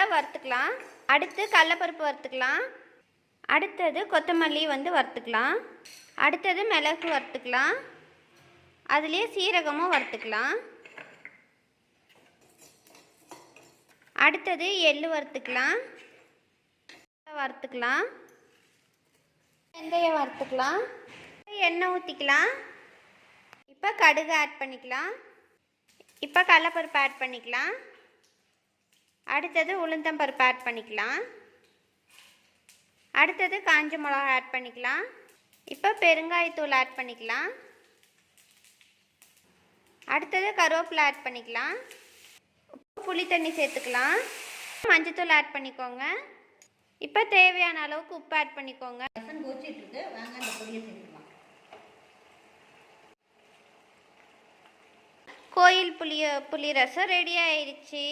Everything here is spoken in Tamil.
அதை வறுத்துக்கலாம். அடுத்து கடலப்பருப்பு வறுத்துக்கலாம். அடுத்தது கொத்தமல்லி வந்து வறுத்துக்கலாம். அடுத்தது மிளகு வறுத்துக்கலாம். அதுலேயே சீரகமும் வறுத்துக்கலாம். அடுத்தது எள்ளு வறுத்துக்கலாம். வறுத்துக்கலாம். வெந்தயம் வறுத்துக்கலாம். எண்ணெய் ஊற்றிக்கலாம் இப்போ கடுகு ஆட் பண்ணிக்கலாம். இப்போ கடலப்பருப்பு ஆட் பண்ணிக்கலாம். அடுத்தது உளுந்தம்பருப்பு ஆட் பண்ணிக்கலாம். அடுத்தது காஞ்ச மிளகா ஆட் பண்ணிக்கலாம். இப்போ பெருங்காயத்தூள் ஆட் பண்ணிக்கலாம். அடுத்தது கருவேப்பிலை ஆட் பண்ணிக்கலாம். புளி தண்ணி சேர்த்துக்கலாம். மஞ்சத்தூள் ஆட் பண்ணிக்கோங்க. இப்போ தேவையான அளவுக்கு உப்பு ஆட் பண்ணிக்கோங்க. கோயில் புளி புளி ரசம் ரெடி ஆயிடுச்சு.